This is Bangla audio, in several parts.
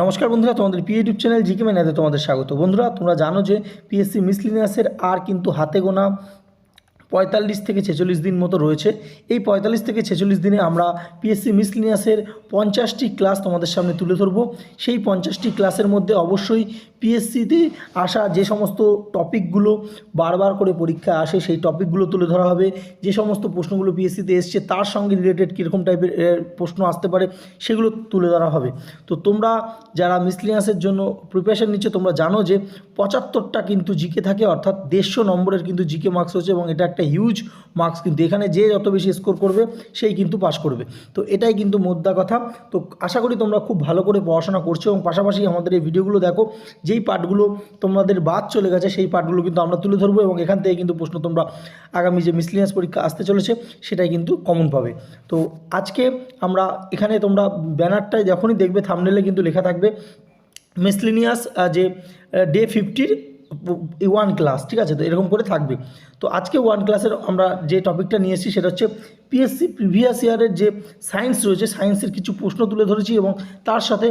নমস্কার বন্ধুরা, তোমাদের পি ইউটিউব চ্যানেল জিকে ম্যানাতে তোমাদের স্বাগত। বন্ধুরা, তোমরা জানো যে পিএসসি মিসলিনিয়াসের আর কিন্তু হাতে গোনা পঁয়তাল্লিশ থেকে ছেচল্লিশ দিন মতো রয়েছে। এই পঁয়তাল্লিশ থেকে ছেচল্লিশ দিনে আমরা পিএসসি মিসলিনিয়াসের পঞ্চাশটি ক্লাস তোমাদের সামনে তুলে ধরবো। সেই পঞ্চাশটি ক্লাসের মধ্যে অবশ্যই পিএসসিতে আসা যে সমস্ত টপিকগুলো বারবার করে পরীক্ষা আসে, সেই টপিকগুলো তুলে ধরা হবে। যে সমস্ত প্রশ্নগুলো পিএসসিতে এসছে, তার সঙ্গে রিলেটেড কীরকম টাইপের প্রশ্ন আসতে পারে, সেগুলো তুলে ধরা হবে। তো তোমরা যারা মিসলিনিয়াসের জন্য প্রিপারেশন নিচ্ছ, তোমরা জানো যে পঁচাত্তরটা কিন্তু জিকে থাকে, অর্থাৎ দেড়শো নম্বরের কিন্তু জিকে মার্কস হচ্ছে এবং এটা একটা হিউজ মার্কস কিন্তু। এখানে যে যত বেশি স্কোর করবে, সেই কিন্তু পাস করবে। তো এটাই কিন্তু মোদ্দা কথা। তো আশা করি তোমরা খুব ভালো করে পড়াশোনা করছ এবং পাশাপাশি আমাদের এই ভিডিওগুলো দেখো যেই পার্টগুলো তোমাদের বাদ চলে গেছে, সেই পার্টগুলো কিন্তু আমরা তুলে ধরবো এবং এখান থেকে কিন্তু প্রশ্ন তোমরা আগামী যে মিসলিনিয়াস পরীক্ষা আসতে চলেছে, সেটাই কিন্তু কমন পাবে। তো আজকে আমরা এখানে তোমরা ব্যানারটায় যখনই দেখবে থামনেলে কিন্তু লেখা থাকবে মিসলিনিয়াস যে ডে ফিফটির ওয়ান ক্লাস ঠিক আছে? তো এরকম করে থাকবে। তো আজকে ওয়ান ক্লাসের আমরা যে টপিকটা নিয়ে এসেছি, সেটা হচ্ছে পিএসসি প্রিভিয়াস ইয়ারের যে সায়েন্স রয়েছে সায়েন্সের কিছু প্রশ্ন তুলে ধরেছি এবং তার সাথে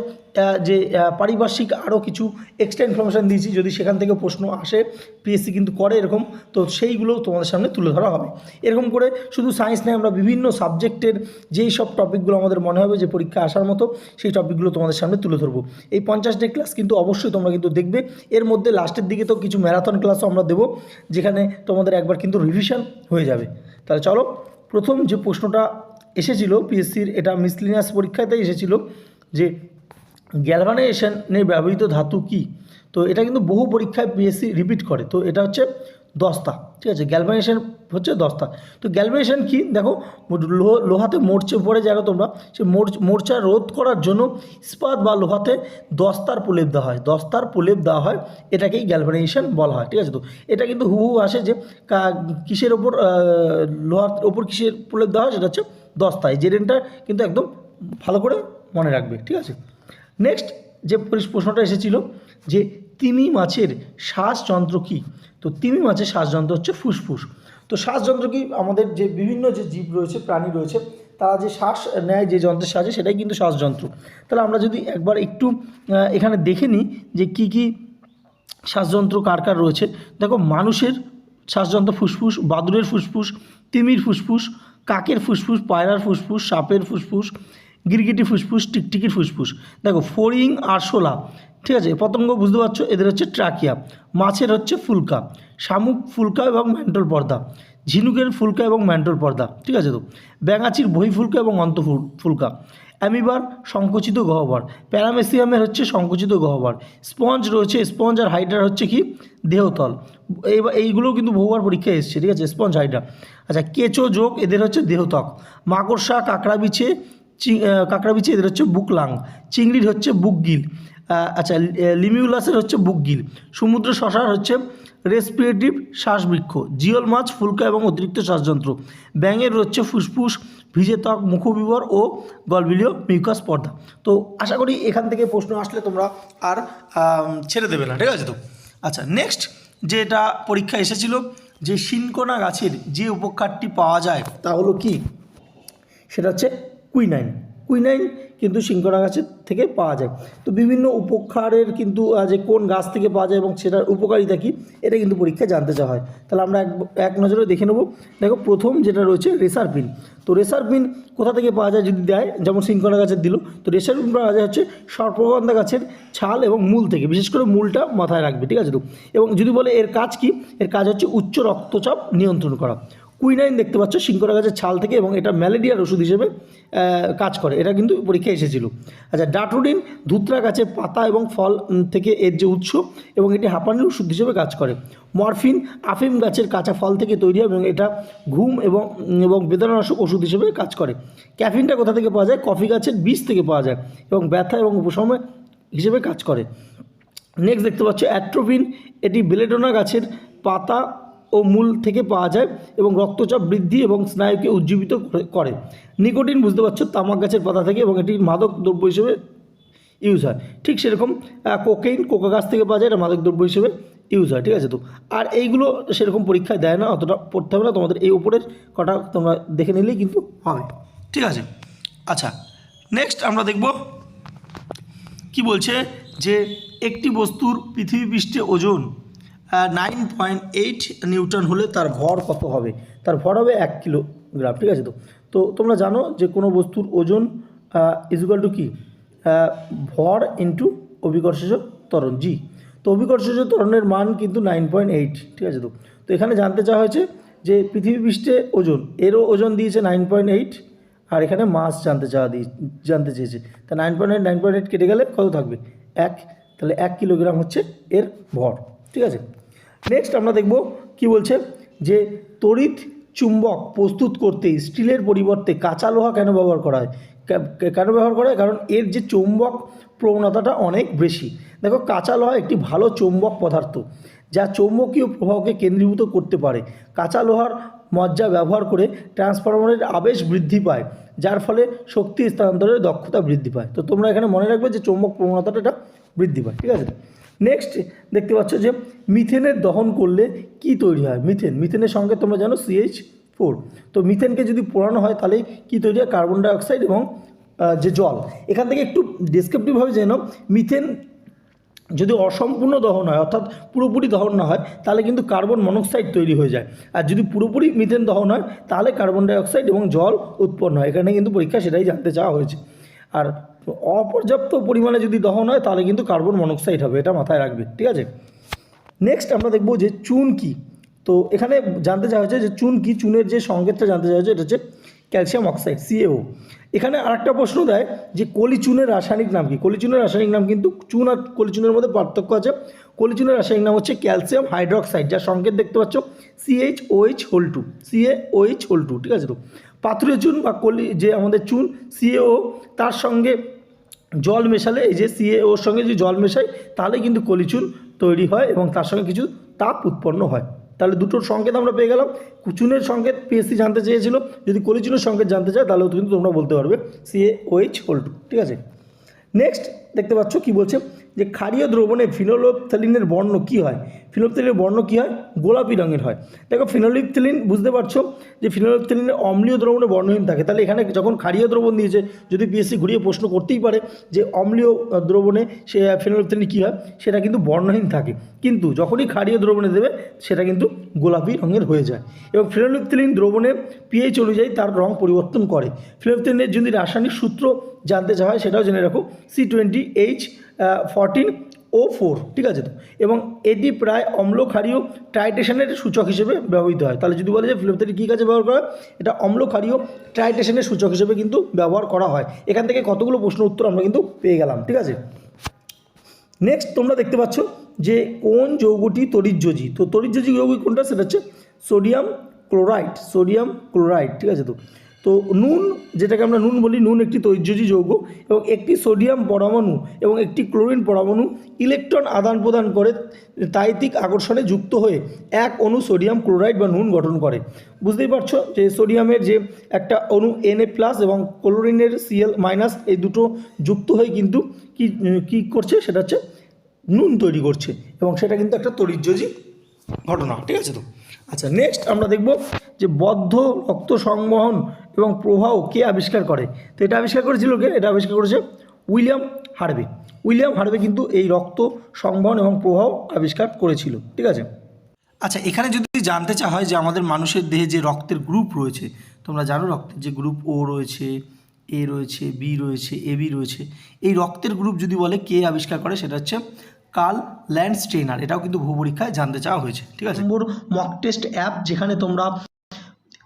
যে পারিপার্শ্বিক আরও কিছু এক্সট্রা ইনফরমেশান দিয়েছি, যদি সেখান থেকে প্রশ্ন আসে পিএসসি কিন্তু করে এরকম, তো সেইগুলো তোমাদের সামনে তুলে ধরা হবে। এরকম করে শুধু সায়েন্স নেই আমরা বিভিন্ন সাবজেক্টের যেই সব টপিকগুলো আমাদের মনে হবে যে পরীক্ষা আসার মতো, সেই টপিকগুলো তোমাদের সামনে তুলে ধরবো। এই পঞ্চাশ ডে ক্লাস কিন্তু অবশ্যই তোমরা কিন্তু দেখবে। এর মধ্যে লাস্টের দিকে তো কিছু ম্যারাথন ক্লাসও আমরা দেবো, যেখানে তোমাদের একবার কিন্তু রিভিশন হয়ে যাবে। তাহলে চলো প্রথম যে প্রশ্নটা এসেছিল পিএসসির, এটা মিসলিনিয়াস পরীক্ষাতে এসেছিল যে গ্যালভানাইজেশনে ব্যবহৃত ধাতু কি? তো এটা কিন্তু বহু পরীক্ষায় পিএসসি রিপিট করে। তো এটা হচ্ছে দস্তা, ঠিক আছে? গ্যালভানাইজেশন হচ্ছে দস্তা। তো গ্যালভানাইজেশন কি? দেখো লোহ- লোহাতে মোর্চে পড়ে জানো তোমরা, সে মোর্চ রোধ করার জন্য ইস্পাত বা লোহাতে দস্তার প্রলেপ দেওয়া হয়। দস্তার প্রলেপ দেওয়া হয়, এটাকেই গ্যালভানাইজেশন বলা হয়, ঠিক আছে তো? এটা কিন্তু হুবহু আসে যে কিসের ওপর লোহার ওপর কিসের প্রলেপ দেওয়া হয়, সেটা হচ্ছে দস্তায় জেরেনটা কিন্তু একদম ভালো করে মনে রাখবে, ঠিক আছে? নেক্সট যে প্রশ্নটা এসেছিল যে, তিমি মাছের শ্বাসযন্ত্র কী? তো তিমি মাছের শ্বাসযন্ত্র হচ্ছে ফুসফুস। তো শ্বাসযন্ত্র কি আমাদের যে বিভিন্ন যে জীব রয়েছে, প্রাণী রয়েছে, তারা যে শ্বাস নেয়, যে যন্ত্রের সাহায্যে, সেটাই কিন্তু শ্বাসযন্ত্র। তাহলে আমরা যদি একবার একটু এখানে দেখে নিই যে কী কী শ্বাসযন্ত্র কার কার রয়েছে। দেখো, মানুষের শ্বাসযন্ত্র ফুসফুস বাদুরের ফুসফুস, তিমির ফুসফুস, কাকের ফুসফুস, পায়রার ফুসফুস, সাপের ফুসফুস গিরগিটি ফুসফুস, টিকটিকির ফুসফুস। দেখো, ফড়িং আরশোলা ঠিক আছে? পতঙ্গ বুঝতে পারছ? এদের হচ্ছে ট্রাকিয়া, মাছের হচ্ছে ফুলকা। শামুক, ফুলকা এবং ম্যান্টল পর্দা, ঝিনুকের ফুলকা এবং ম্যান্টল পর্দা, ঠিক আছে তো? ব্যাঙাচির বহি ফুলকা এবং অন্তফুল ফুলকা। অ্যামিবার, সংকুচিত গহ্বর। প্যারামেসিয়ামের হচ্ছে সংকুচিত গহ্বর। স্পঞ্জ রয়েছে, স্পঞ্জ আর হাইড্রার হচ্ছে কি? দেহতল। এইবার এইগুলোও কিন্তু বহুবার পরীক্ষায় এসছে, ঠিক আছে? Sponge, hydra. আচ্ছা কেঁচো যোগ এদের হচ্ছে দেহত্বক মাকড়সা, কাঁকড়া বিছে চি কাঁকড়া বিছে এদের হচ্ছে বুকলাং চিংড়ির হচ্ছে বুকগিল আহ, আচ্ছা লিমিউলাসের হচ্ছে বুকগিল সমুদ্র শশার হচ্ছে রেসপিরেটিভ শ্বাসবৃক্ষ জিওল মাছ ফুলকা এবং অতিরিক্ত শ্বাসযন্ত্র ব্যাঙের হচ্ছে ফুসফুস ভিজে ত্বক মুখবিবর ও গলবিলীয় মিউকাস পর্দা। তো আশা করি এখান থেকে প্রশ্ন আসলে তোমরা আর ছেড়ে দেবে না ঠিক আছে তো? আচ্ছা নেক্সট যেটা পরীক্ষা এসেছিল যে শিনকোনা গাছের যে উপকারটি পাওয়া যায় তা হলো কি? সেটা হচ্ছে কুইনাইন। কুইনাইন কিন্তু সিংকড়া গাছের থেকে পাওয়া যায়। তো বিভিন্ন উপকারের কিন্তু যে কোন গাছ থেকে পাওয়া যায় এবং সেটার উপকারিতা কী, এটা কিন্তু পরীক্ষায় জানতে চাওয়া হয়। তাহলে আমরা এক এক নজরে দেখে নেব। দেখো, প্রথম যেটা রয়েছে রেসার পিন তো রেসার পিন কোথা থেকে পাওয়া যায় যদি দেয়, যেমন সিংকড়া গাছের দিল। তো রেসার পিন পাওয়া যায় হচ্ছে সর্পগন্ধা গাছের ছাল এবং মূল থেকে। বিশেষ করে মূলটা মাথায় রাখবে, ঠিক আছে তো? এবং যদি বলে এর কাজ কি, এর কাজ হচ্ছে উচ্চ রক্তচাপ নিয়ন্ত্রণ করা। কুইনাইন দেখতে পাচ্ছ শিঙ্করা গাছের ছাল থেকে এবং এটা ম্যালেরিয়ার ওষুধ হিসেবে কাজ করে। এটা কিন্তু পরীক্ষায় এসেছিল। আচ্ছা ডাটুডিন ধুতরা গাছের পাতা এবং ফল থেকে এর যে উৎস এবং এটি হাঁপানির ওষুধ হিসেবে কাজ করে। মরফিন আফিম গাছের কাঁচা ফল থেকে তৈরি হয় এবং এটা ঘুম এবং এবং বেদনানাশক ওষুধ হিসেবে কাজ করে। ক্যাফিনটা কোথা থেকে পাওয়া যায়? কফি গাছের বীজ থেকে পাওয়া যায় এবং ব্যথা এবং উপশমে হিসেবে কাজ করে। নেক্সট দেখতে পাচ্ছ অ্যাট্রোপিন এটি বেলেডোনা গাছের পাতা ও মূল থেকে পাওয়া যায় এবং রক্তচাপ বৃদ্ধি এবং স্নায়ুকে উজ্জীবিত করে- নিকোটিন বুঝতে পারছ, তামাক গাছের পাতা থেকে এবং এটি মাদক দ্রব্য হিসেবে ইউজ হয়। ঠিক সেরকম কোকেইন কোকা গাছ থেকে পাওয়া যায়, এটা মাদক দ্রব্য হিসেবে ইউজ হয়, ঠিক আছে তো? আর এইগুলো সেরকম পরীক্ষায় দেয় না, অতটা পড়তে হবে না, তোমাদের এই উপরের কটা তোমরা দেখে নিলেই কিন্তু হবে ঠিক আছে? আচ্ছা নেক্সট আমরা দেখব কি বলছে যে একটি বস্তুর পৃথিবী পৃষ্ঠে ওজন নাইন পয়েন্ট এইট নিউটন হলে তার ভর কত হবে? তার ভর হবে এক কিলোগ্রাম, ঠিক আছে তো? তো তোমরা জানো যে কোনো বস্তুর ওজন ইজুকাল টু কি? ভর ইন্টু অভিকর্ষজ ত্বরণ জি তো অভিকর্ষজ ত্বরণের মান কিন্তু নাইন পয়েন্ট এইট ঠিক আছে তো? তো এখানে জানতে চাওয়া হয়েছে যে পৃথিবী পৃষ্ঠে ওজন, এরও ওজন দিয়েছে নাইন পয়েন্ট এইট আর এখানে মাস জানতে চাওয়া দিয়ে, জানতে চেয়েছে। তা nine point eight nine point eight কেটে গেলে কত থাকবে? এক। তাহলে এক কিলোগ্রাম হচ্ছে এর ভর, ঠিক আছে? নেক্সট আমরা দেখব কি বলছে? যে তড়িৎ চুম্বক প্রস্তুত করতে স্টিলের পরিবর্তে কাঁচা লোহা কেন ব্যবহার করা হয়? কেন ব্যবহার করা হয়? কারণ এর যে চৌম্বক প্রবণতাটা অনেক বেশি। দেখো, কাঁচা লোহা একটি ভালো চৌম্বক পদার্থ, যা চৌম্বকীয় প্রভাবকে কেন্দ্রীভূত করতে পারে। কাঁচা লোহার মজ্জা ব্যবহার করে ট্রান্সফরমারের আবেশ বৃদ্ধি পায়, যার ফলে শক্তি স্থানান্তরের দক্ষতা বৃদ্ধি পায়। তো তোমরা এখানে মনে রাখবে যে চৌম্বক প্রবণতাটা বৃদ্ধি পায়, ঠিক আছে? নেক্সট দেখতে পাচ্ছ যে মিথেনের দহন করলে কি তৈরি হয়? মিথেন। মিথেনের সঙ্গে তোমরা জানো সিএইচ ফোর তো মিথেনকে যদি পোড়ানো হয়, তাহলে কি তৈরি হয়? কার্বন ডাইঅক্সাইড এবং যে জল। এখান থেকে একটু ডিসক্রিপটিভভাবে জেনো মিথেন যদি অসম্পূর্ণ দহন হয়, অর্থাৎ পুরোপুরি দহন না হয়, তাহলে কিন্তু কার্বন মনোক্সাইড তৈরি হয়ে যায়। আর যদি পুরোপুরি মিথেন দহন হয়, তাহলে কার্বন ডাইঅক্সাইড এবং জল উৎপন্ন হয়। এখানে কিন্তু পরীক্ষা সেটাই জানতে চাওয়া হয়েছে। আর অপর্যাপ্ত পরিমাণে যদি দহন হয়, তাহলে কিন্তু কার্বন মনোক্সাইড হবে, এটা মাথায় রাখবে, ঠিক আছে? নেক্সট আমরা দেখব যে চুন কি। তো এখানে জানতে চাওয়া হয়েছে যে চুন কি? চুনের যে সংকেতটা জানতে চাওয়া হয়েছে, এটা হচ্ছে ক্যালসিয়াম অক্সাইড সিএও এখানে আরেকটা প্রশ্ন দেয় যে কলিচুনের রাসায়নিক নাম কি? কলিচুনের রাসায়নিক নাম কিন্তু চুন আর কলিচুনের মধ্যে পার্থক্য আছে। কলিচুনের রাসায়নিক নাম হচ্ছে ক্যালসিয়াম হাইড্রোক্সাইড, যার সংকেত দেখতে পাচ্ছ CH OH whole two CA OH whole two ঠিক আছে তো? পাথুরে চুন বা কলি যে আমাদের চুন, সিএও তার সঙ্গে জল মেশালে, এই যে সিএ ওর সঙ্গে যদি জল মেশাই, তাহলে কিন্তু কলিচুন তৈরি হয় এবং তার সঙ্গে কিছু তাপ উৎপন্ন হয়। তাহলে দুটোর সংকেত আমরা পেয়ে গেলাম। চুনের সংকেত পিএসসি জানতে চেয়েছিল। যদি কলিচুনের সংকেত জানতে চায় তাহলেও কিন্তু তোমরা বলতে পারবে সিএ ওএইচ হোল টু ঠিক আছে? নেক্সট দেখতে পাচ্ছ কি বলছে? যে ক্ষারীয় দ্রবণে ফিনোলোপথ্যালিনের বর্ণ কি হয়? ফিনোলোপথ্যালিনের বর্ণ কি হয়? গোলাপি রঙের হয়। দেখো ফিনোলিপথ্যালিন বুঝতে পারছ যে ফিনোলিপথ্যালিনের অম্লীয় দ্রবণে বর্ণহীন থাকে। তাহলে এখানে যখন ক্ষারীয় দ্রবণ দিয়েছে, যদি পিএসসি ঘুরিয়ে প্রশ্ন করতেই পারে যে অম্লীয় দ্রবণে সে ফিনোলিপথ্যালিন কী হয়, সেটা কিন্তু বর্ণহীন থাকে। কিন্তু যখনই ক্ষারীয় দ্রবণে দেবে, সেটা কিন্তু গোলাপি রঙের হয়ে যায়। এবং ফিনোলিপথ্যালিন দ্রবণে পিএইচ অনুযায়ী তার রং পরিবর্তন করে। ফিনোলিপথ্যালিনের যদি রাসায়নিক সূত্র জানতে চাওয়া হয়, সেটাও জেনে রাখো। C twenty H fourteen O four ঠিক আছে তো? এবং এটি প্রায় অম্ল ক্ষারীয় সূচক হিসেবে ব্যবহৃত হয়। তাহলে যদি বলে যে ফিলোপথেরি কী কাজে ব্যবহার করা এটা অম্ল ক্ষারীয় সূচক হিসেবে কিন্তু ব্যবহার করা হয়। এখান থেকে কতগুলো প্রশ্ন উত্তর আমরা কিন্তু পেয়ে গেলাম, ঠিক আছে? নেক্সট তোমরা দেখতে পাচ্ছ যে কোন যৌগটি তরিজ্যোজি তো তরিজ্যোজি যৌগ কোনটা? সেটা হচ্ছে সোডিয়াম ক্লোরাইড সোডিয়াম ক্লোরাইড ঠিক আছে তো? তো নুন, যেটাকে আমরা নুন বলি, নুন একটি তৈজযোজী যৌগ এবং একটি সোডিয়াম পরমাণু এবং একটি ক্লোরিন পরমাণু ইলেকট্রন আদান প্রদান করে তাইতিক আকর্ষণে যুক্ত হয়ে এক অণু সোডিয়াম ক্লোরাইড বা নুন গঠন করে। বুঝতেই পারছ যে সোডিয়ামের যে একটা অণু এনএ প্লাস এবং ক্লোরিনের সিএল মাইনাস এই দুটো যুক্ত হয়ে কিন্তু কি, কী করছে? সেটা হচ্ছে নুন তৈরি করছে এবং সেটা কিন্তু একটা তরিজ্যোজী ঘটনা, ঠিক আছে তো? আচ্ছা নেক্সট আমরা দেখব যে বদ্ধ রক্ত সংবহন এবং প্রবাহ কে আবিষ্কার করে। তো এটা আবিষ্কার করেছিল কে? এটা আবিষ্কার করেছে উইলিয়াম হার্ভে। উইলিয়াম হার্ভে কিন্তু এই রক্ত সংবহন এবং প্রবাহ আবিষ্কার করেছিল, ঠিক আছে? আচ্ছা এখানে যদি জানতে চাওয়া হয় যে আমাদের মানুষের দেহে যে রক্তের গ্রুপ রয়েছে, তোমরা জানো রক্তের যে গ্রুপ ও রয়েছে এ রয়েছে বি রয়েছে এ বি রয়েছে, এই রক্তের গ্রুপ যদি বলে কে আবিষ্কার করে, সেটা হচ্ছে কার্ল ল্যান্ড স্ট্রেনার এটাও কিন্তু ভূপরীক্ষায় জানতে চাওয়া হয়েছে, ঠিক আছে? মক টেস্ট অ্যাপ যেখানে তোমরা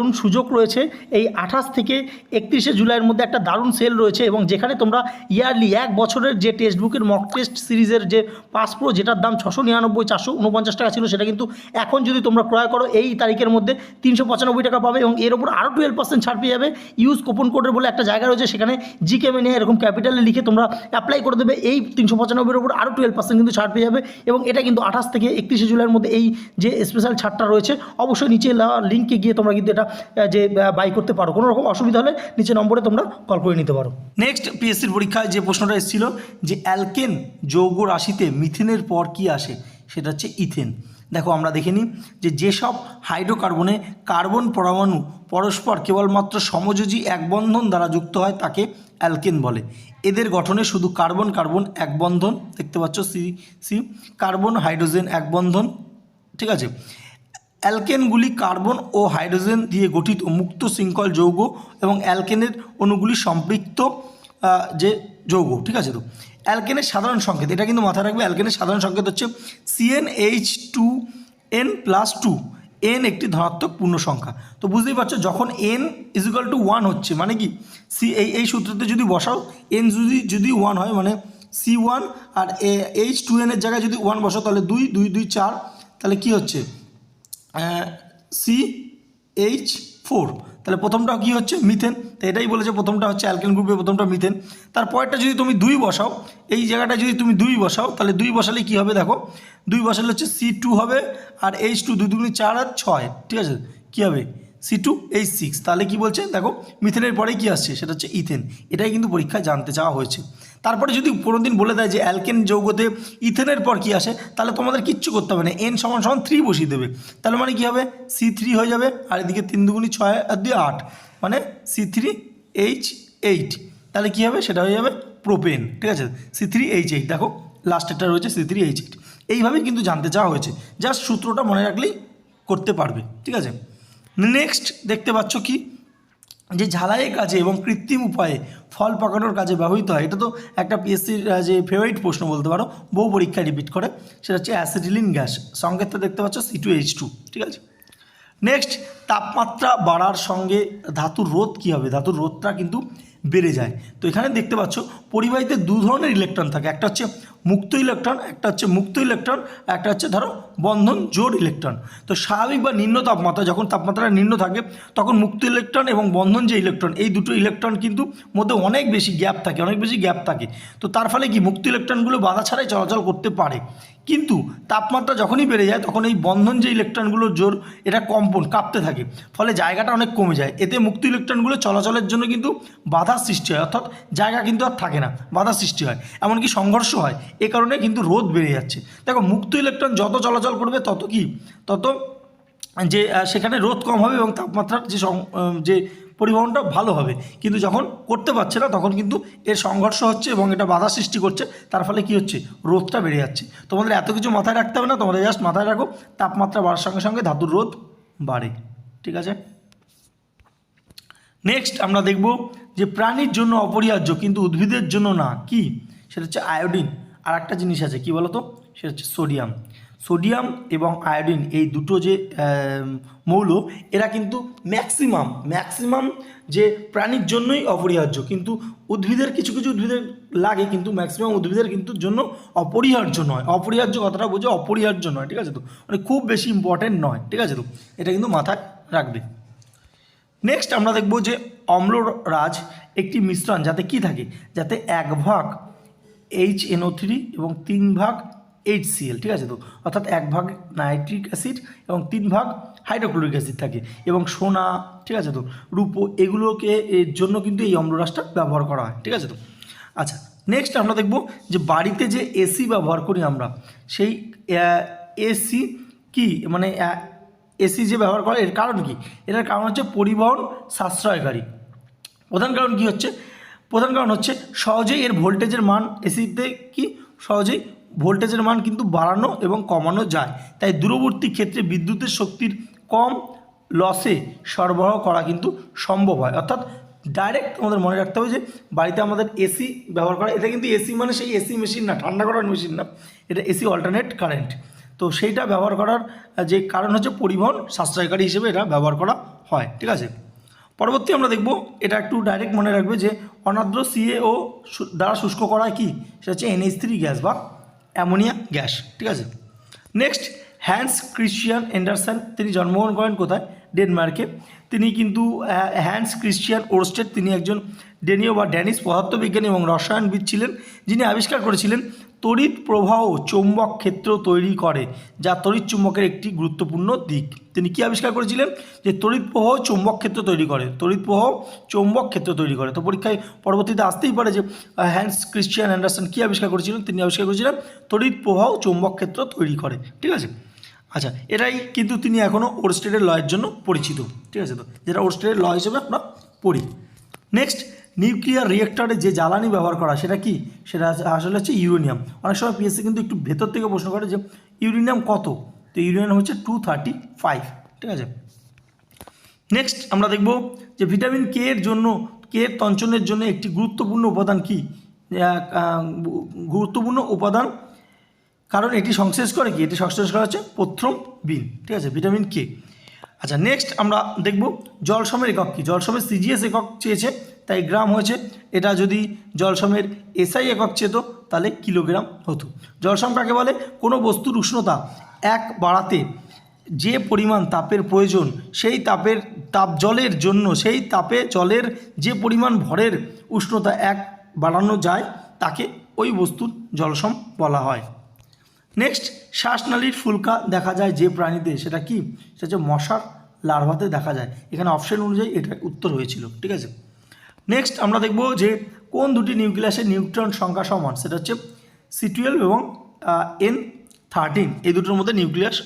দারুণ সুযোগ রয়েছে। এই আঠাশ থেকে একত্রিশে জুলাইয়ের মধ্যে একটা দারুণ সেল রয়েছে এবং যেখানে তোমরা ইয়ারলি এক বছরের যে টেক্সট বুকের মক টেস্ট সিরিজের যে পাস প্রো যেটার দাম ছশো নিরানব্বই, চারশো উনপঞ্চাশ টাকা ছিল, সেটা কিন্তু এখন যদি তোমরা ক্রয় করো, এই তারিখের মধ্যে তিনশো পঁচানব্বই টাকা পাবে এবং এর উপর আরও টুয়েলভ পার্সেন্ট ছাড় পেয়ে যাবে। ইউজ কুপন কোডের বলে একটা জায়গা রয়েছে, সেখানে জিকে মেনে এরকম ক্যাপিটালে লিখে তোমরা অ্যাপ্লাই করে দেবে। এই তিনশো পঁচানব্বইয়ের উপর আরও টুয়েলভ পার্সেন্ট কিন্তু ছাড় পেয়ে যাবে এবং এটা কিন্তু আঠাশ থেকে একত্রিশে জুলাইয়ের মধ্যে এই যে স্পেশাল ছাড়টা রয়েছে, অবশ্যই নিচে লিঙ্কে গিয়ে তোমরা কিন্তু আহ, যে বাই করতে পারো। কোনো রকম অসুবিধা হলে নিচে নম্বরে তোমরা কল করে নিতে পারো। নেক্সট পিএসসির পরীক্ষায় যে প্রশ্নটা এসেছিল যে অ্যালকেন যৌগ রাশিতে মিথেনের পর কি আসে সেটা হচ্ছে ইথেন। দেখো আমরা দেখে নিই যে যেসব হাইড্রোকার্বনে কার্বন পরমাণু পরস্পর কেবলমাত্র সমযোজী এক বন্ধন দ্বারা যুক্ত হয় তাকে অ্যালকেন বলে। এদের গঠনে শুধু কার্বন কার্বন এক বন্ধন দেখতে পাচ্ছ সি সি কার্বন হাইড্রোজেন এক বন্ধন ঠিক আছে? অ্যালকেনগুলি কার্বন ও হাইড্রোজেন দিয়ে গঠিত মুক্ত শৃঙ্খল যৌগ এবং অ্যালকেনের অণুগুলি সম্পৃক্ত যে যৌগ, ঠিক আছে তো? অ্যালকেনের সাধারণ সংকেত, এটা কিন্তু মাথায় রাখবে, অ্যালকেনের সাধারণ সংকেত হচ্ছে CN H two N plus two N একটি ধনাত্মক পূর্ণ সংখ্যা তো বুঝতেই পারছ, যখন এন ইজিক্যাল টু ওয়ান হচ্ছে মানে কি? সি এই এই সূত্রতে যদি বসাও এন যদি যদি ওয়ান হয় মানে সি ওয়ান আর এইচ টু এনের জায়গায় যদি ওয়ান বসাও, তাহলে দুই দুই দুই, চার, তাহলে কি হচ্ছে? সি এইচ ফোর তাহলে প্রথমটা কি হচ্ছে? মিথেন তো এটাই বলেছে, প্রথমটা হচ্ছে অ্যালকেন গ্রুপে প্রথমটা মিথেন তারপরটা যদি তুমি দুই বসাও, এই জায়গাটা যদি তুমি দুই বসাও, তাহলে দুই বসালে কি হবে দেখো? দুই বসালে হচ্ছে সি টু হবে আর এইচ টু দুই দুগুণি চার আর ছয়, ঠিক আছে? কী হবে? সি টু এইচ সিক্স তাহলে কি বলছে? দেখো মিথেনের পরে কি আসছে? সেটা হচ্ছে ইথেন এটাই কিন্তু পরীক্ষায় জানতে চাওয়া হয়েছে। তারপরে যদি কোনো দিন বলে দেয় যে অ্যালকেন যৌগতে ইথেনের পর কি আসে, তাহলে তোমাদের কিচ্ছু করতে হবে না। এন সমান সমান থ্রি বসিয়ে দেবে। তাহলে মানে কি হবে? সি থ্রি হয়ে যাবে, আর এদিকে তিন দুগুণি ছয়, আর দুই আট। মানে সি থ্রি এইচ এইট তাহলে কী হবে? সেটা হয়ে যাবে প্রোপেন ঠিক আছে? সি থ্রি এইচ এইট দেখো লাস্টেরটা রয়েছে সি থ্রি এইচ এইট এইভাবেই কিন্তু জানতে চাওয়া হয়েছে। জাস্ট সূত্রটা মনে রাখলেই করতে পারবে, ঠিক আছে? নেক্সট দেখতে পাচ্ছ কি? যে ঝালাইয়ের কাজে এবং কৃত্রিম উপায়ে ফল পাকানোর কাজে ব্যবহৃত হয়, এটা তো একটা পিএসসির যে ফেভারিট প্রশ্ন বলতে পারো, বহু পরীক্ষায় রিপিট করে, সেটা হচ্ছে অ্যাসিডিলিন গ্যাস সংকেতটা দেখতে পাচ্ছ সি টু এইচ টু ঠিক আছে? নেক্সট তাপমাত্রা বাড়ার সঙ্গে ধাতুর রোধ কী হবে? ধাতুর রোধটা কিন্তু বেড়ে যায়। তো এখানে দেখতে পাচ্ছ, পরিবাহীতে দু ধরনের ইলেকট্রন থাকে, একটা হচ্ছে মুক্ত ইলেকট্রন একটা হচ্ছে মুক্ত ইলেকট্রন একটা হচ্ছে ধরো বন্ধন জোর ইলেকট্রন তো স্বাভাবিক বা নিম্ন তাপমাত্রা, যখন তাপমাত্রা নিম্ন থাকে, তখন মুক্ত ইলেকট্রন এবং বন্ধন যে ইলেকট্রন এই দুটো ইলেকট্রন কিন্তু মধ্যে অনেক বেশি গ্যাপ থাকে, অনেক বেশি গ্যাপ থাকে। তো তার ফলে কি মুক্ত ইলেকট্রনগুলো বাধা ছাড়াই চলাচল করতে পারে। কিন্তু তাপমাত্রা যখনই বেড়ে যায়, তখন এই বন্ধন যে ইলেকট্রনগুলোর জোর এটা কম্পন, কাঁপতে থাকে। ফলে জায়গাটা অনেক কমে যায়। এতে মুক্ত ইলেকট্রনগুলো চলাচলের জন্য কিন্তু বাধা সৃষ্টি হয়। অর্থাৎ জায়গা কিন্তু আর থাকে না, বাধা সৃষ্টি হয়। এমনকি সংঘর্ষ হয়। এ কারণে কিন্তু রোধ বেড়ে যাচ্ছে। দেখো, মুক্ত ইলেকট্রন যত চলাচল করবে, তত কি? তত যে সেখানে রোধ কম হবে এবং তাপমাত্রার যে যে পরিবহনটা ভালো হবে। কিন্তু যখন করতে পারছে না, তখন কিন্তু এর সংঘর্ষ হচ্ছে এবং এটা বাধা সৃষ্টি করছে। তার ফলে কি হচ্ছে? রোধটা বেড়ে যাচ্ছে। তোমাদের এত কিছু মাথায় রাখতে হবে না তোমাদের জাস্ট মাথায় রাখো, তাপমাত্রা বাড়ার সঙ্গে সঙ্গে ধাতুর রোধ বাড়ে। ঠিক আছে? নেক্সট আমরা দেখব যে, প্রাণীর জন্য অপরিহার্য কিন্তু উদ্ভিদের জন্য না। কি? সেটা হচ্ছে আয়োডিন আর একটা জিনিস আছে, কি বলতো? সেটা হচ্ছে সোডিয়াম। সোডিয়াম এবং আয়োডিন এই দুটো যে মৌল, এরা কিন্তু ম্যাক্সিমাম ম্যাক্সিমাম যে প্রাণীর জন্যই অপরিহার্য। কিন্তু উদ্ভিদের, কিছু কিছু উদ্ভিদের লাগে, কিন্তু ম্যাক্সিমাম উদ্ভিদের কিন্তু জন্য অপরিহার্য নয়। অপরিহার্য কথাটা বোঝে অপরিহার্য নয়, ঠিক আছে তো? মানে খুব বেশি ইম্পর্টেন্ট নয়, ঠিক আছে তো? এটা কিন্তু মাথায় রাখবে। নেক্সট আমরা দেখব যে অম্লরাজ একটি মিশ্রণ, যাতে কি থাকে? যাতে এক ভাগ এইচ এনও থ্রি এবং তিন ভাগ এইচ সিএল ঠিক আছে তো? অর্থাৎ এক ভাগ নাইট্রিক অ্যাসিড এবং তিন ভাগ হাইড্রোক্লোরিক অ্যাসিড থাকে এবং সোনা, ঠিক আছে তো? রূপো, এগুলোকে এর জন্য কিন্তু এই অম্লরাজটা ব্যবহার করা হয়, ঠিক আছে তো? আচ্ছা নেক্সট আমরা দেখব যে বাড়িতে যে এসি ব্যবহার করি আমরা, সেই এসি কি? মানে এসি যে ব্যবহার করে এর কারণ কি? এটার কারণ হচ্ছে পরিবহন সাশ্রয়কারী। প্রধান কারণ কি হচ্ছে? প্রধান কারণ হচ্ছে সহজেই এর ভোল্টেজের মান এসিতে কি সহজেই ভোল্টেজের মান কিন্তু বাড়ানো এবং কমানো যায়। তাই দূরবর্তী ক্ষেত্রে বিদ্যুতের শক্তির কম লসে সরবরাহ করা কিন্তু সম্ভব হয়। অর্থাৎ ডাইরেক্ট আমাদের মনে রাখতে হবে যে বাড়িতে আমাদের এসি ব্যবহার করা, এটা কিন্তু এসি মানে সেই এসি মেশিন না, ঠান্ডা করার মেশিন না, এটা এসি অল্টারনেট কারেন্ট তো সেইটা ব্যবহার করার যে কারণ হচ্ছে পরিবহন সাশ্রয়কারী হিসেবে এটা ব্যবহার করা হয়, ঠিক আছে? পরবর্তী আমরা দেখব, এটা একটু ডাইরেক্ট মনে রাখবে যে অনাদ্র সিএও দ্বারা শুষ্ক করা কি? সেটা হচ্ছে এনএইচ থ্রি গ্যাস বা অ্যামোনিয়া গ্যাস, ঠিক আছে? নেক্সট হ্যান্স ক্রিশ্চিয়ান এন্ডারসন তিনি জন্মগ্রহণ করেন কোথায়? ডেনমার্কে তিনি কিন্তু হ্যান্স ক্রিশ্চিয়ান ওরস্টেড তিনি একজন ডেনীয় বা ড্যানিশ পদার্থবিজ্ঞানী এবং রসায়নবিদ ছিলেন, যিনি আবিষ্কার করেছিলেন তড়িৎ প্রবাহ চৌম্বক ক্ষেত্র তৈরি করে, যা তড়িৎ চুম্বকের একটি গুরুত্বপূর্ণ দিক। তিনি কি আবিষ্কার করেছিলেন? যে তড়িৎ প্রবাহ চৌম্বক ক্ষেত্র তৈরি করে। তড়িৎ প্রবাহ চৌম্বক ক্ষেত্র তৈরি করে। তো পরীক্ষায় পরবর্তীতে আসতেই পারে যে হ্যান্স ক্রিশ্চিয়ান অ্যান্ডারসন কী আবিষ্কার করেছিলেন? তিনি আবিষ্কার করেছিলেন তড়িৎ প্রবাহ চৌম্বক ক্ষেত্র তৈরি করে। ঠিক আছে? আচ্ছা এটাই কিন্তু তিনি এখনও ওরস্টেডের লয়ের জন্য পরিচিত। ঠিক আছে তো? যেটা ওরস্টেডের ল হিসেবে আমরা পড়ি। নেক্সট নিউক্লিয়ার রিয়েক্টরে যে জ্বালানি ব্যবহার করা সেটা কি? সেটা আসলে হচ্ছে ইউরেনিয়াম। অনেক সময় পিএসসি কিন্তু একটু ভেতর থেকে প্রশ্ন করে যে, ইউরেনিয়াম কত? তো ইউরেনিয়াম হচ্ছে টু থার্টি ফাইভ ঠিক আছে? নেক্সট আমরা দেখব যে ভিটামিন কে এর জন্য কে এর তঞ্চনের জন্য একটি গুরুত্বপূর্ণ উপাদান কি? গুরুত্বপূর্ণ উপাদান, কারণ এটি সংশ্লেষ করে কি? এটি সংশ্লেষ করা হচ্ছে প্রথম বিন, ঠিক আছে? ভিটামিন কে আচ্ছা নেক্সট আমরা দেখব জলসমের একক কি? জলসমের সিজিএস একক চেয়েছে। তাই গ্রাম হয়েছে। এটা যদি জলসমের এসআই একক চেত, তাহলে কিলোগ্রাম হতো। জলসম কাকে বলে? কোনো বস্তুর উষ্ণতা এক বাড়াতে যে পরিমাণ তাপের প্রয়োজন, সেই তাপের তাপ জলের জন্য, সেই তাপে জলের যে পরিমাণ ভরের উষ্ণতা এক বাড়ানো যায়, তাকে ওই বস্তুর জলসম বলা হয়। নেক্সট শ্বাসনালীর ফুলকা দেখা যায় যে প্রাণীতে, সেটা কি? সেটা হচ্ছে মশার লার্ভাতে দেখা যায়। এখানে অপশন অনুযায়ী এটা উত্তর হয়েছিল। ঠিক আছে? নেক্সট আমরা দেখব যে কোন দুটি নিউক্লিয়াসের নিউট্রন সংখ্যা সমান? সেটা হচ্ছে সি টুয়েলভ এবং এন থার্টিন এই দুটোর মধ্যে নিউক্লিয়াস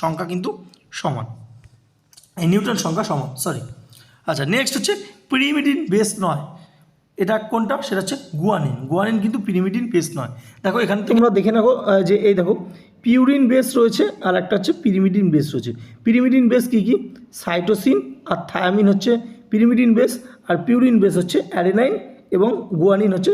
সংখ্যা কিন্তু সমান। এই নিউট্রন সংখ্যা সমান সরি আচ্ছা নেক্সট হচ্ছে পিরিমিডিন বেস নয়। এটা কোনটা? সেটা হচ্ছে গুয়ানিন গুয়ানিন কিন্তু পিরিমিডিন বেস নয়। দেখো এখান তোমরা দেখে আহ, যে এই দেখো পিউরিন বেস রয়েছে আর একটা হচ্ছে পিরিমিডিন বেস রয়েছে। পিরিমিডিন বেস কী কী? সাইটোসিন আর থায়ামিন হচ্ছে পিরিমিডিন বেস আর পিউরিন বেস হচ্ছে অ্যাডেনাইন এবং গুয়ানিন হচ্ছে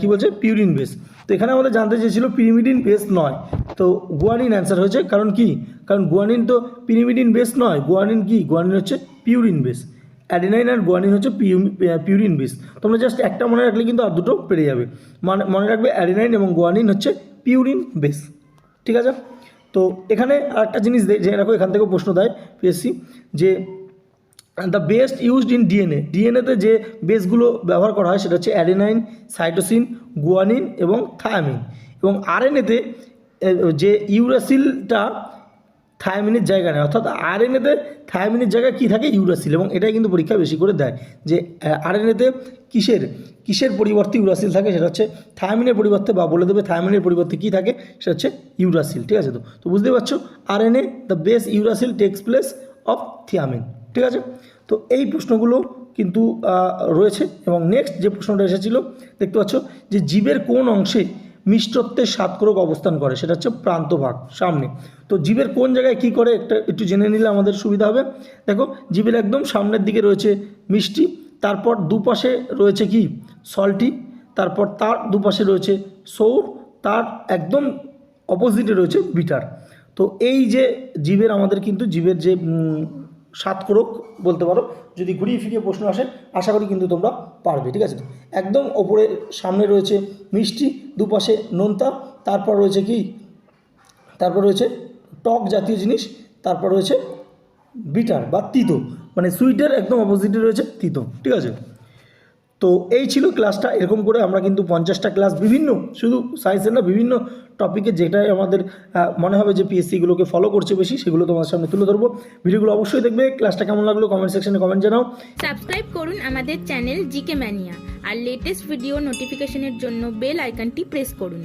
কী বলছে? পিউরিন বেস তো এখানে আমাদের জানতে চেয়েছিল পিরিমিডিন বেস নয়। তো গুয়ানিন অ্যান্সার হয়েছে, কারণ কি? কারণ গুয়ানিন তো পিরিমিডিন বেস নয়। গুয়ানিন কি? গুয়ানিন হচ্ছে পিউরিন বেস অ্যাডিনাইন আর গুয়ানিন হচ্ছে পিউরিন বেস তোমরা জাস্ট একটা মনে রাখলে কিন্তু আর দুটো পেরে যাবে। মানে মনে রাখবে অ্যাডিনাইন এবং গুয়ানিন হচ্ছে পিউরিন বেস ঠিক আছে? তো এখানে আরেকটা জিনিস দে- জেনে রাখো এখান থেকেও প্রশ্ন দেয় পিএসসি যে the best used in DNA ডিএনএতে যে বেসগুলো ব্যবহার করা হয় সেটা হচ্ছে অ্যাডেনাইন সাইটোসিন গুয়ানিন এবং থায়ামিন এবং আরএনএতে যে ইউরাসিলটা থায়ামিনের জায়গা নেয়, অর্থাৎ আরএনএতে থায়ামিনের জায়গায় কী থাকে? ইউরাসিল এবং এটাই কিন্তু পরীক্ষা বেশি করে দেয় যে আরএনএতে কিসের কিসের পরিবর্তে ইউরাসিল থাকে? সেটা হচ্ছে থায়ামিনের পরিবর্তে বা বলে দেবে থায়ামিনের পরিবর্তে কী থাকে? সেটা হচ্ছে ইউরাসিল ঠিক আছে তো? তো বুঝতেই পারছ? RNA the base uracil takes place of thiamine ঠিক আছে? তো এই প্রশ্নগুলো কিন্তু রয়েছে এবং নেক্সট যে প্রশ্নটা এসেছিল, দেখতে পাচ্ছ যে জীবের কোন অংশে মিষ্টত্বের সাতকরক অবস্থান করে? সেটা হচ্ছে প্রান্তভাগ সামনে। তো জীবের কোন জায়গায় কি করে? একটা, একটু জেনে নিলে আমাদের সুবিধা হবে। দেখো, জীবের একদম সামনের দিকে রয়েছে মিষ্টি, তারপর দুপাশে রয়েছে কি? সল্টি, তারপর তার দুপাশে রয়েছে সৌর, তার একদম অপোজিটে রয়েছে বিটার। তো এই যে জীবের, আমাদের কিন্তু জীবের যে উম, সাতকরক বলতে পারো যদি ঘুরিয়ে ফিরিয়ে প্রশ্ন আসে আশা করি কিন্তু তোমরা পারবে ঠিক আছে একদম ওপরে সামনে রয়েছে মিষ্টি দুপাশে নোনতা তারপর রয়েছে কি? তারপর রয়েছে টক জাতীয় জিনিস তারপর রয়েছে বিটার বা তিতো মানে সুইটের একদম অপোজিটে রয়েছে তিতো ঠিক আছে? তো এই ছিল ক্লাসটা এরকম করে আমরা কিন্তু পঞ্চাশটা ক্লাস বিভিন্ন শুধু সায়েন্সের না বিভিন্ন টপিকে যেটাই আমাদের মনে হবে যে পিএসসিগুলোকে ফলো করছে বেশি, সেগুলো তোমার সামনে তুলে ধরবো। ভিডিওগুলো অবশ্যই দেখবে ক্লাসটা কেমন লাগল কমেন্ট সেকশনে কমেন্ট জানাও। সাবস্ক্রাইব করুন আমাদের চ্যানেল জিকে ম্যানিয়া আর লেটেস্ট ভিডিও নোটিফিকেশনের জন্য বেল আইকনটি প্রেস করুন।